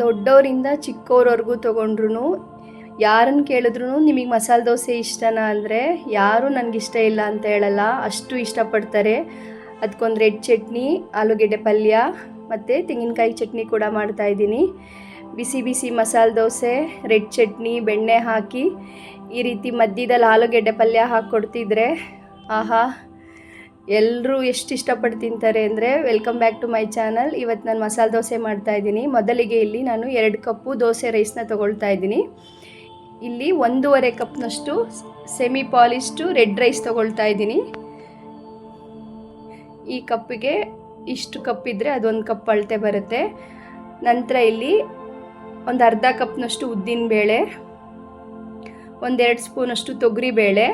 ದೊಡ್ಡವರಿಂದ ಚಿಕ್ಕವ್ರವರೆಗೂ ತೊಗೊಂಡ್ರು ಯಾರನ್ನು ಕೇಳಿದ್ರು ನಿಮಗೆ ಮಸಾಲೆ ದೋಸೆ ಇಷ್ಟನಾ ಅಂದರೆ, ಯಾರೂ ನನಗಿಷ್ಟ ಇಲ್ಲ ಅಂತ ಹೇಳಲ್ಲ, ಅಷ್ಟು ಇಷ್ಟಪಡ್ತಾರೆ. ಅದಕ್ಕೊಂದು ರೆಡ್ ಚಟ್ನಿ, ಆಲೂಗೆಡ್ಡೆ ಪಲ್ಯ, ಮತ್ತು ತೆಂಗಿನಕಾಯಿ ಚಟ್ನಿ ಕೂಡ ಮಾಡ್ತಾಯಿದ್ದೀನಿ ಬಿಸಿ ಬಿಸಿ ಮಸಾಲೆ ದೋಸೆ, ರೆಡ್ ಚಟ್ನಿ, ಬೆಣ್ಣೆ ಹಾಕಿ, ಈ ರೀತಿ ಮಧ್ಯದಲ್ಲಿ ಆಲೂಗೆಡ್ಡೆ ಪಲ್ಯ ಹಾಕಿ ಕೊಡ್ತಿದ್ರೆ, ಆಹಾ. ಎಲ್ಲರೂ ಎಷ್ಟು ಇಷ್ಟಪಟ್ಟು ತಿಂತಾರೆ ಅಂದರೆ welcome back to my channel ಇವತ್ತು ನಾನು ಮಸಾಲೆ ದೋಸೆ ಮಾಡ್ತಾ ಇದ್ದೀನಿ. ಮೊದಲಿಗೆ ಇಲ್ಲಿ ನಾನು ಎರಡು ಕಪ್ಪು ದೋಸೆ ರೈಸ್ನ ತೊಗೊಳ್ತಾ ಇದ್ದೀನಿ. ಇಲ್ಲಿ ಒಂದೂವರೆ ಕಪ್ನಷ್ಟು ಸೆಮಿ ಪಾಲಿಸ್ಟು ರೆಡ್ ರೈಸ್ ತೊಗೊಳ್ತಾ ಇದ್ದೀನಿ. ಈ ಕಪ್ಪಿಗೆ ಇಷ್ಟು ಕಪ್ ಇದ್ದರೆ ಅದೊಂದು ಕಪ್ ಅಳತೆ ಬರುತ್ತೆ. ನಂತರ ಇಲ್ಲಿ ಒಂದು ಅರ್ಧ ಕಪ್ನಷ್ಟು ಉದ್ದಿನ ಬೇಳೆ ಒಂದೆರಡು ಸ್ಪೂನಷ್ಟು ತೊಗರಿಬೇಳೆ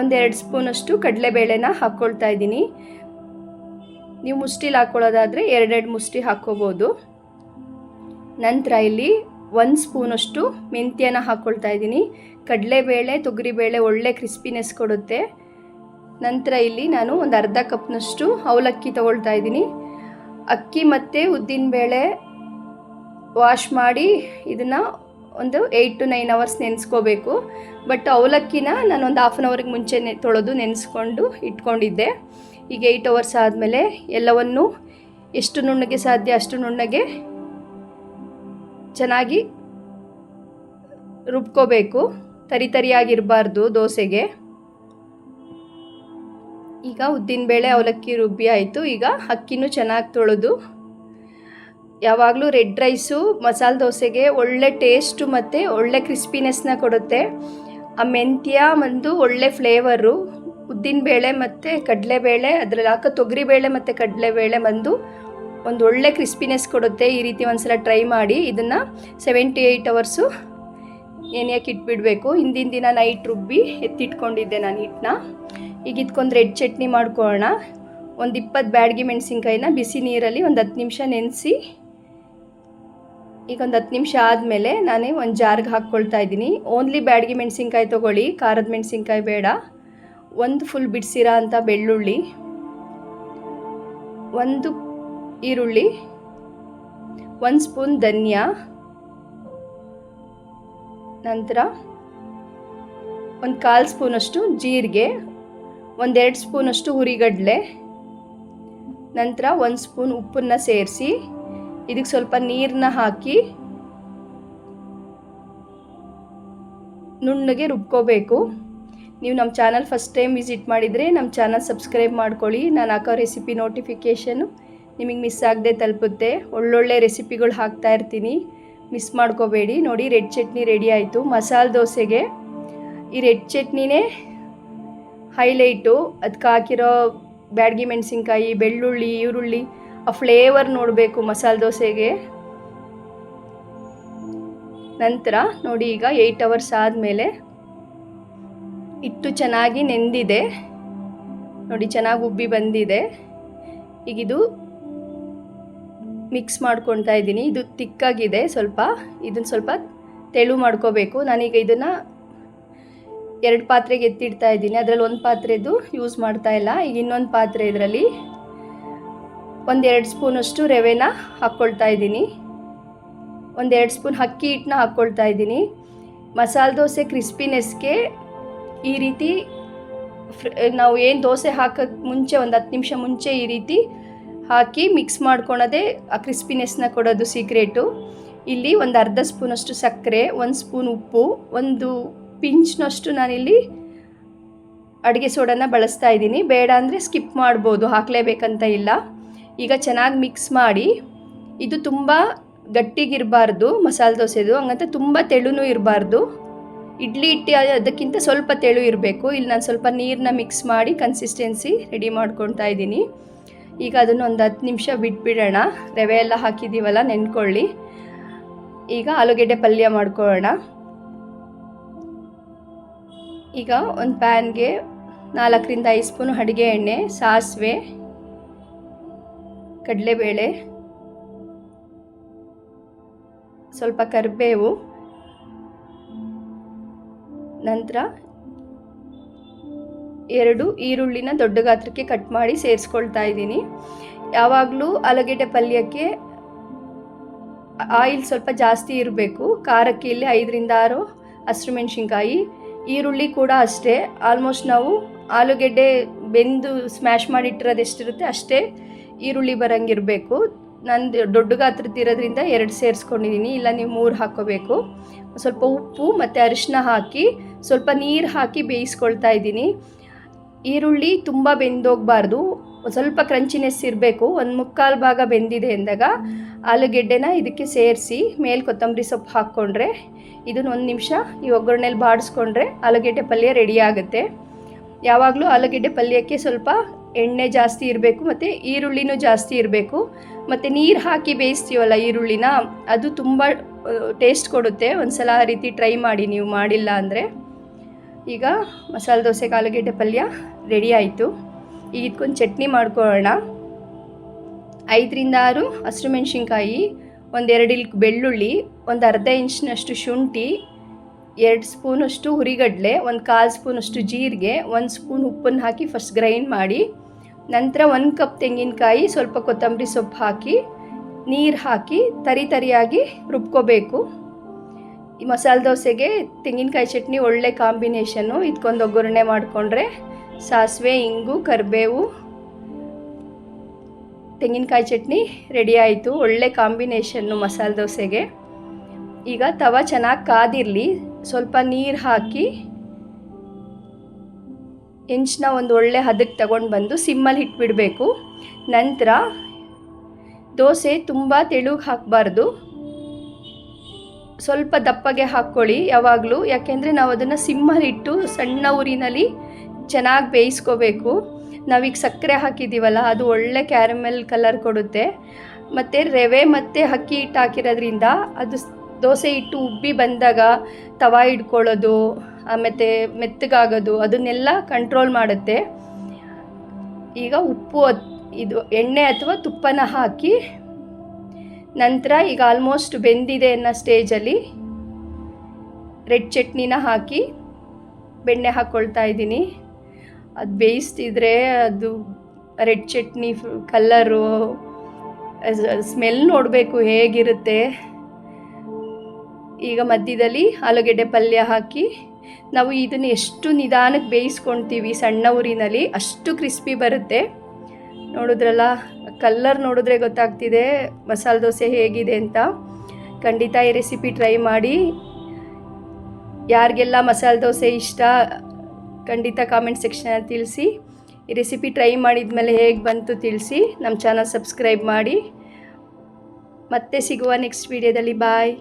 ಒಂದೆರಡು ಸ್ಪೂನಷ್ಟು ಕಡಲೆಬೇಳೆನ ಹಾಕ್ಕೊಳ್ತಾ ಇದ್ದೀನಿ. ನೀವು ಮುಷ್ಟಿಲಿ ಹಾಕ್ಕೊಳ್ಳೋದಾದರೆ ಎರಡೆರಡು ಮುಷ್ಟಿ ಹಾಕ್ಕೋಬೋದು. ನಂತರ ಇಲ್ಲಿ ಒಂದು ಸ್ಪೂನಷ್ಟು ಮೆಂತ್ಯನ ಹಾಕ್ಕೊಳ್ತಾ ಇದ್ದೀನಿ. ಕಡಲೆಬೇಳೆ, ತೊಗರಿಬೇಳೆ ಒಳ್ಳೆ ಕ್ರಿಸ್ಪಿನೆಸ್ ಕೊಡುತ್ತೆ. ನಂತರ ಇಲ್ಲಿ ನಾನು ಒಂದು ಅರ್ಧ ಕಪ್ನಷ್ಟು ಅವಲಕ್ಕಿ ತೊಗೊಳ್ತಾ ಇದ್ದೀನಿ. ಅಕ್ಕಿ ಮತ್ತು ಉದ್ದಿನಬೇಳೆ ವಾಶ್ ಮಾಡಿ ಇದನ್ನು ಒಂದು ಏಯ್ಟ್ ಟು ನೈನ್ ಅವರ್ಸ್ ನೆನೆಸ್ಕೋಬೇಕು. ಬಟ್ ಅವಲಕ್ಕಿನ ನಾನು ಒಂದು ಹಾಫ್ ಆನ್ ಅವರ್ಗೆ ಮುಂಚೆ ತೊಳೆದು ನೆನೆಸ್ಕೊಂಡು ಇಟ್ಕೊಂಡಿದ್ದೆ. ಈಗ ಏಯ್ಟ್ ಅವರ್ಸ್ ಆದಮೇಲೆ ಎಲ್ಲವನ್ನು ಎಷ್ಟು ನುಣ್ಣಗೆ ಸಾಧ್ಯ ಅಷ್ಟು ನುಣ್ಣಗೆ ಚೆನ್ನಾಗಿ ರುಬ್ಕೋಬೇಕು. ತರಿ ತರಿಯಾಗಿರಬಾರ್ದು ದೋಸೆಗೆ. ಈಗ ಉದ್ದಿನಬೇಳೆ ಅವಲಕ್ಕಿ ರುಬ್ಬಿ ಆಯಿತು. ಈಗ ಅಕ್ಕಿನೂ ಚೆನ್ನಾಗಿ ತೊಳೆದು ಯಾವಾಗಲೂ ರೆಡ್ ರೈಸು, ಮಸಾಲೆ ದೋಸೆಗೆ ಒಳ್ಳೆ ಟೇಸ್ಟು ಮತ್ತು ಒಳ್ಳೆ ಕ್ರಿಸ್ಪಿನೆಸ್ನ ಕೊಡುತ್ತೆ. ಆ ಮೆಂತ್ಯ ಒಂದು ಒಳ್ಳೆ ಫ್ಲೇವರು ಉದ್ದಿನಬೇಳೆ ಮತ್ತು ಕಡಲೆಬೇಳೆ, ಅದರಲ್ಲಿ ಹಾಕೋ ತೊಗರಿಬೇಳೆ ಮತ್ತು ಕಡಲೆಬೇಳೆ ಬಂದು ಒಂದು ಒಳ್ಳೆ ಕ್ರಿಸ್ಪಿನೆಸ್ ಕೊಡುತ್ತೆ. ಈ ರೀತಿ ಒಂದ್ಸಲ ಟ್ರೈ ಮಾಡಿ, ಇದನ್ನು ಸೆವೆಂಟಿ ಏಯ್ಟ್ ಅವರ್ಸು ನೆನೆಯಕ್ಕೆ ಇಟ್ಬಿಡಬೇಕು. ಹಿಂದಿನ ದಿನ ನೈಟ್ ರುಬ್ಬಿ ಎತ್ತಿಟ್ಕೊಂಡಿದ್ದೆ ನಾನು ಹಿಟ್ಟನ್ನ. ಈಗ ಇದಕ್ಕೊಂದು ರೆಡ್ ಚಟ್ನಿ ಮಾಡ್ಕೊಳ್ಳೋಣ. ಒಂದು ಇಪ್ಪತ್ತು ಬ್ಯಾಡಗಿ ಮೆಣಸಿನ್ಕಾಯಿನ ಬಿಸಿ ನೀರಲ್ಲಿ ಒಂದು ಹತ್ತು ನಿಮಿಷ ನೆನೆಸಿ ಈಗ ಒಂದು ಹತ್ತು ನಿಮಿಷ ಆದಮೇಲೆ ನಾನು ಒಂದು ಜಾರ್ಗೆ ಹಾಕ್ಕೊಳ್ತಾ ಇದ್ದೀನಿ. ಓನ್ಲಿ ಬ್ಯಾಡಗಿ ಮೆಣಸಿನ್ಕಾಯಿ ತೊಗೊಳ್ಳಿ, ಖಾರದ ಮೆಣಸಿನ್ಕಾಯಿ ಬೇಡ. ಒಂದು ಫುಲ್ ಬಿಡಿಸಿರ ಅಂತ ಬೆಳ್ಳುಳ್ಳಿ, ಒಂದು ಈರುಳ್ಳಿ, ಒಂದು ಸ್ಪೂನ್ ಧನಿಯಾ, ನಂತರ ಒಂದು ಕಾಲು ಸ್ಪೂನಷ್ಟು ಜೀರಿಗೆ ಒಂದೆರಡು ಸ್ಪೂನಷ್ಟು ಹುರಿಗಡಲೆ, ನಂತರ ಒಂದು ಸ್ಪೂನ್ ಉಪ್ಪನ್ನು ಸೇರಿಸಿ ಇದಕ್ಕೆ ಸ್ವಲ್ಪ ನೀರನ್ನ ಹಾಕಿ ನುಣ್ಣಗೆ ರುಬ್ಕೋಬೇಕು. ನೀವು ನಮ್ಮ ಚಾನಲ್ ಫಸ್ಟ್ ಟೈಮ್ ವಿಸಿಟ್ ಮಾಡಿದರೆ ನಮ್ಮ ಚಾನಲ್ ಸಬ್ಸ್ಕ್ರೈಬ್ ಮಾಡ್ಕೊಳ್ಳಿ. ನಾನು ಹಾಕೋ ರೆಸಿಪಿ ನೋಟಿಫಿಕೇಷನು ನಿಮಗೆ ಮಿಸ್ ಆಗದೆ ತಲುಪುತ್ತೆ. ಒಳ್ಳೊಳ್ಳೆ ರೆಸಿಪಿಗಳು ಹಾಕ್ತಾ ಇರ್ತೀನಿ. ಮಿಸ್ ಮಾಡ್ಕೋಬೇಡಿ. ನೋಡಿ ರೆಡ್ ಚಟ್ನಿ ರೆಡಿ ಆಯಿತು. ಮಸಾಲೆ ದೋಸೆಗೆ ಈ ರೆಡ್ ಚಟ್ನಿನೇ ಹೈಲೈಟು ಅದಕ್ಕೆ ಹಾಕಿರೋ ಬ್ಯಾಡ್ಗಿ ಮೆಣಸಿನ್ಕಾಯಿ, ಬೆಳ್ಳುಳ್ಳಿ, ಈರುಳ್ಳಿ ಆ ಫ್ಲೇವರ್ ನೋಡಬೇಕು ಮಸಾಲೆ ದೋಸೆಗೆ. ನಂತರ ನೋಡಿ ಈಗ ಏಯ್ಟ್ ಅವರ್ಸ್ ಆದಮೇಲೆ ಇಟ್ಟು ಚೆನ್ನಾಗಿ ನೆಂದಿದೆ. ನೋಡಿ ಚೆನ್ನಾಗಿ ಉಬ್ಬಿ ಬಂದಿದೆ. ಈಗ ಇದು ಮಿಕ್ಸ್ ಮಾಡ್ಕೊತಾ ಇದ್ದೀನಿ. ಇದು ತಿಕ್ಕಾಗಿದೆ ಸ್ವಲ್ಪ. ಇದನ್ನು ಸ್ವಲ್ಪ ತೆಳು ಮಾಡ್ಕೋಬೇಕು. ನಾನೀಗ ಇದನ್ನು ಎರಡು ಪಾತ್ರೆಗೆ ಎತ್ತಿಡ್ತಾ ಇದ್ದೀನಿ. ಅದರಲ್ಲಿ ಒಂದು ಪಾತ್ರೆದು ಯೂಸ್ ಮಾಡ್ತಾ ಇಲ್ಲ. ಈಗ ಇನ್ನೊಂದು ಪಾತ್ರೆ ಇದರಲ್ಲಿ ಒಂದೆರಡು ಸ್ಪೂನಷ್ಟು ರವೆನ ಹಾಕ್ಕೊಳ್ತಾ ಇದ್ದೀನಿ. ಒಂದೆರಡು ಸ್ಪೂನ್ ಅಕ್ಕಿ ಹಿಟ್ಟನ್ನ ಹಾಕ್ಕೊಳ್ತಾ ಇದ್ದೀನಿ. ಮಸಾಲೆ ದೋಸೆ ಕ್ರಿಸ್ಪಿನೆಸ್ಗೆ ಈ ರೀತಿ ನಾವು ಏನು ದೋಸೆ ಹಾಕೋಕ್ಕೆ ಮುಂಚೆ ಒಂದು ಹತ್ತು ನಿಮಿಷ ಮುಂಚೆ ಈ ರೀತಿ ಹಾಕಿ ಮಿಕ್ಸ್ ಮಾಡ್ಕೊಳೋದೇ ಆ ಕ್ರಿಸ್ಪಿನೆಸ್ನ ಕೊಡೋದು ಸೀಕ್ರೆಟು. ಇಲ್ಲಿ ಒಂದು ಅರ್ಧ ಸ್ಪೂನಷ್ಟು ಸಕ್ಕರೆ, ಒಂದು ಸ್ಪೂನ್ ಉಪ್ಪು, ಒಂದು ಪಿಂಚ್ನಷ್ಟು ನಾನಿಲ್ಲಿ ಅಡುಗೆ ಸೋಡನ್ನು ಬಳಸ್ತಾ ಇದ್ದೀನಿ. ಬೇಡ ಅಂದರೆ ಸ್ಕಿಪ್ ಮಾಡ್ಬೋದು, ಹಾಕಲೇಬೇಕಂತ ಇಲ್ಲ. ಈಗ ಚೆನ್ನಾಗಿ ಮಿಕ್ಸ್ ಮಾಡಿ, ಇದು ತುಂಬ ಗಟ್ಟಿಗಿರಬಾರ್ದು, ಮಸಾಲೆ ದೋಸೆದು, ಹಂಗಂತ ತುಂಬ ತೆಳುನೂ ಇರಬಾರ್ದು. ಇಡ್ಲಿ ಹಿಟ್ಟು ಅದಕ್ಕಿಂತ ಸ್ವಲ್ಪ ತೆಳು ಇರಬೇಕು, ಇಲ್ಲಿ ನಾನು ಸ್ವಲ್ಪ ನೀರನ್ನ ಮಿಕ್ಸ್ ಮಾಡಿ ಕನ್ಸಿಸ್ಟೆನ್ಸಿ ರೆಡಿ ಮಾಡ್ಕೊತಾ ಇದ್ದೀನಿ. ಈಗ ಅದನ್ನು ಒಂದು ಹತ್ತು ನಿಮಿಷ ಬಿಟ್ಬಿಡೋಣ, ರವೆ ಎಲ್ಲ ಹಾಕಿದ್ದೀವಲ್ಲ ನೆನ್ಕೊಳ್ಳಿ. ಈಗ ಆಲೂಗೆಡ್ಡೆ ಪಲ್ಯ ಮಾಡ್ಕೊಳ್ಳೋಣ. ಈಗ ಒಂದು ಪ್ಯಾನ್ಗೆ ನಾಲ್ಕರಿಂದ ಐದು ಸ್ಪೂನು ಅಡುಗೆ ಎಣ್ಣೆ, ಸಾಸಿವೆ ಕಡಲೆಬೇಳೆ, ಸ್ವಲ್ಪ ಕರಿಬೇವು, ನಂತರ ಎರಡು ಈರುಳ್ಳಿನ ದೊಡ್ಡ ಗಾತ್ರಕ್ಕೆ ಕಟ್ ಮಾಡಿ ಸೇರಿಸ್ಕೊಳ್ತಾ ಇದ್ದೀನಿ. ಯಾವಾಗಲೂ ಆಲೂಗೆಡ್ಡೆ ಪಲ್ಯಕ್ಕೆ ಆಯಿಲ್ ಸ್ವಲ್ಪ ಜಾಸ್ತಿ ಇರಬೇಕು. ಖಾರಕ್ಕೆ ಇಲ್ಲಿ ಐದರಿಂದ ಆರು ಹಸಿರು ಮೆಣಸಿನ್ಕಾಯಿ, ಈರುಳ್ಳಿ ಕೂಡ ಅಷ್ಟೇ. ಆಲ್ಮೋಸ್ಟ್ ನಾವು ಆಲೂಗೆಡ್ಡೆ ಬೆಂದು ಸ್ಮ್ಯಾಶ್ ಮಾಡಿಟ್ಟಿರೋದು ಎಷ್ಟಿರುತ್ತೆ ಅಷ್ಟೇ. ಈರುಳ್ಳಿ ಬರಂಗಿರಬೇಕು. ನಂದು ದೊಡ್ಡ ಗಾತ್ರದ್ದಿರೋದ್ರಿಂದ ಎರಡು ಸೇರಿಸ್ಕೊಂಡಿದ್ದೀನಿ ಇಲ್ಲ ನೀವು ಮೂರು ಹಾಕೋಬೇಕು. ಸ್ವಲ್ಪ ಉಪ್ಪು ಮತ್ತು ಅರಿಶಿನ ಹಾಕಿ ಸ್ವಲ್ಪ ನೀರು ಹಾಕಿ ಬೇಯಿಸ್ಕೊಳ್ತಾ ಇದ್ದೀನಿ. ಈರುಳ್ಳಿ ತುಂಬ ಬೆಂದೋಗಬಾರ್ದು. ಸ್ವಲ್ಪ ಕ್ರಂಚಿನೆಸ್ ಇರಬೇಕು. ಒಂದು ಮುಕ್ಕಾಲು ಭಾಗ ಬೆಂದಿದೆ ಅಂದಾಗ ಆಲೂಗೆಡ್ಡೆನ ಇದಕ್ಕೆ ಸೇರಿಸಿ ಮೇಲೆ ಕೊತ್ತಂಬರಿ ಸೊಪ್ಪು ಹಾಕ್ಕೊಂಡ್ರೆ ಇದನ್ನ ಒಂದು ನಿಮಿಷ ಈ ಒಗ್ಗರಣೆಲಿ ಬಾಡಿಸ್ಕೊಂಡ್ರೆ ಆಲೂಗೆಡ್ಡೆ ಪಲ್ಯ ರೆಡಿ ಆಗುತ್ತೆ. ಯಾವಾಗಲೂ ಆಲೂಗೆಡ್ಡೆ ಪಲ್ಯಕ್ಕೆ ಸ್ವಲ್ಪ ಎಣ್ಣೆ ಜಾಸ್ತಿ ಇರಬೇಕು ಮತ್ತು ಈರುಳ್ಳಿನೂ ಜಾಸ್ತಿ ಇರಬೇಕು. ಮತ್ತು ನೀರು ಹಾಕಿ ಬೇಯಿಸ್ತೀವಲ್ಲ ಈರುಳ್ಳಿನ, ಅದು ತುಂಬ ಟೇಸ್ಟ್ ಕೊಡುತ್ತೆ. ಒಂದು ಸಲ ಆ ರೀತಿ ಟ್ರೈ ಮಾಡಿ ನೀವು ಮಾಡಿಲ್ಲ ಅಂದರೆ. ಈಗ ಮಸಾಲೆ ದೋಸೆ, ಕಾಲುಗೆಡ್ಡೆ ಪಲ್ಯ ರೆಡಿ ಆಯಿತು. ಈಗ ಇದಕ್ಕೊಂದು ಚಟ್ನಿ ಮಾಡ್ಕೊಳ್ಳೋಣ. ಐದರಿಂದ ಆರು ಹಸಿರು ಮೆಣಸಿನ್ಕಾಯಿ, ಒಂದೆರಡು ಇಲ್ಕ್ ಬೆಳ್ಳುಳ್ಳಿ, ಒಂದು ಅರ್ಧ ಇಂಚಿನಷ್ಟು ಶುಂಠಿ, ಎರಡು ಸ್ಪೂನಷ್ಟು ಹುರಿಗಡಲೆ, ಒಂದು ಕಾಲು ಸ್ಪೂನಷ್ಟು ಜೀರಿಗೆ, ಒಂದು ಸ್ಪೂನ್ ಉಪ್ಪನ್ನು ಹಾಕಿ ಫಸ್ಟ್ ಗ್ರೈಂಡ್ ಮಾಡಿ. ನಂತರ ಒಂದು ಕಪ್ ತೆಂಗಿನಕಾಯಿ, ಸ್ವಲ್ಪ ಕೊತ್ತಂಬರಿ ಸೊಪ್ಪು ಹಾಕಿ, ನೀರು ಹಾಕಿ, ತರಿ ತರಿಯಾಗಿ ರುಬ್ಕೋಬೇಕು. ಈ ಮಸಾಲೆ ದೋಸೆಗೆ ತೆಂಗಿನಕಾಯಿ ಚಟ್ನಿ ಒಳ್ಳೆ ಕಾಂಬಿನೇಷನ್ನು ಇದಕ್ಕೊಂದು ಒಗ್ಗರಣೆ ಮಾಡಿಕೊಂಡ್ರೆ ಸಾಸಿವೆ, ಇಂಗು, ಕರಿಬೇವು, ತೆಂಗಿನಕಾಯಿ ಚಟ್ನಿ ರೆಡಿ ಆಯಿತು. ಒಳ್ಳೆ ಕಾಂಬಿನೇಷನ್ನು ಮಸಾಲೆ ದೋಸೆಗೆ. ಈಗ ತವ ಚೆನ್ನಾಗಿ ಕಾದಿರಲಿ. ಸ್ವಲ್ಪ ನೀರು ಹಾಕಿ ಹೆಂಚನ್ನ ಒಂದು ಒಳ್ಳೆ ಹದಕ್ಕೆ ತಗೊಂಡು ಬಂದು ಸಿಮ್ಮಲ್ಲಿ ಇಟ್ಬಿಡಬೇಕು. ನಂತರ ದೋಸೆ ತುಂಬ ತೆಳುಗೆ ಹಾಕಬಾರ್ದು. ಸ್ವಲ್ಪ ದಪ್ಪಗೆ ಹಾಕ್ಕೊಳ್ಳಿ ಯಾವಾಗಲೂ. ಯಾಕೆಂದರೆ ನಾವು ಅದನ್ನು ಸಿಮ್ಮಲ್ಲಿ ಇಟ್ಟು ಸಣ್ಣ ಊರಿನಲ್ಲಿ ಚೆನ್ನಾಗಿ ಬೇಯಿಸ್ಕೋಬೇಕು. ನಾವೀಗ ಸಕ್ಕರೆ ಹಾಕಿದ್ದೀವಲ್ಲ ಅದು ಒಳ್ಳೆ ಕ್ಯಾರಮೆಲ್ ಕಲರ್ ಕೊಡುತ್ತೆ. ಮತ್ತು ರವೆ ಮತ್ತು ಅಕ್ಕಿ ಹಿಟ್ಟು ಹಾಕಿರೋದ್ರಿಂದ ಅದು ದೋಸೆ ಹಿಟ್ಟು ಉಬ್ಬಿ ಬಂದಾಗ ತವ ಹಿಡ್ಕೊಳ್ಳೋದು, ಆಮೇಲೆ ಮೆತ್ತಗಾಗೋದು, ಅದನ್ನೆಲ್ಲ ಕಂಟ್ರೋಲ್ ಮಾಡುತ್ತೆ. ಈಗ ಉಪ್ಪು ಇದು ಎಣ್ಣೆ ಅಥವಾ ತುಪ್ಪನ ಹಾಕಿ ನಂತರ ಈಗ ಆಲ್ಮೋಸ್ಟ್ ಬೆಂದಿದೆ ಅನ್ನೋ ಸ್ಟೇಜಲ್ಲಿ ರೆಡ್ ಚಟ್ನಿನ ಹಾಕಿ ಬೆಣ್ಣೆ ಹಾಕ್ಕೊಳ್ತಾ ಇದ್ದೀನಿ. ಅದು ಬೇಯಿಸ್ತಿದ್ರೆ ಅದು ರೆಡ್ ಚಟ್ನಿ ಕಲ್ಲರು ಸ್ಮೆಲ್ ನೋಡಬೇಕು ಹೇಗಿರುತ್ತೆ. ಈಗ ಮಧ್ಯದಲ್ಲಿ ಆಲೂಗೆಡ್ಡೆ ಪಲ್ಯ ಹಾಕಿ ನಾವು ಇದನ್ನು ಎಷ್ಟು ನಿಧಾನಕ್ಕೆ ಬೇಯಿಸ್ಕೊಳ್ತೀವಿ ಸಣ್ಣ ಊರಿನಲ್ಲಿ ಅಷ್ಟು ಕ್ರಿಸ್ಪಿ ಬರುತ್ತೆ. ನೋಡಿದ್ರಲ್ಲ ಕಲ್ಲರ್ ನೋಡಿದ್ರೆ ಗೊತ್ತಾಗ್ತಿದೆ ಮಸಾಲೆ ದೋಸೆ ಹೇಗಿದೆ ಅಂತ. ಖಂಡಿತ ಈ ರೆಸಿಪಿ ಟ್ರೈ ಮಾಡಿ. ಯಾರಿಗೆಲ್ಲ ಮಸಾಲೆ ದೋಸೆ ಇಷ್ಟ, ಖಂಡಿತ ಕಾಮೆಂಟ್ ಸೆಕ್ಷನಲ್ಲಿ ತಿಳಿಸಿ. ಈ ರೆಸಿಪಿ ಟ್ರೈ ಮಾಡಿದ್ಮೇಲೆ ಹೇಗೆ ಬಂತು ತಿಳಿಸಿ. ನಮ್ಮ ಚಾನಲ್ ಸಬ್ಸ್ಕ್ರೈಬ್ ಮಾಡಿ. ಮತ್ತೆ ಸಿಗುವ ನೆಕ್ಸ್ಟ್ ವಿಡಿಯೋದಲ್ಲಿ ಬಾಯ್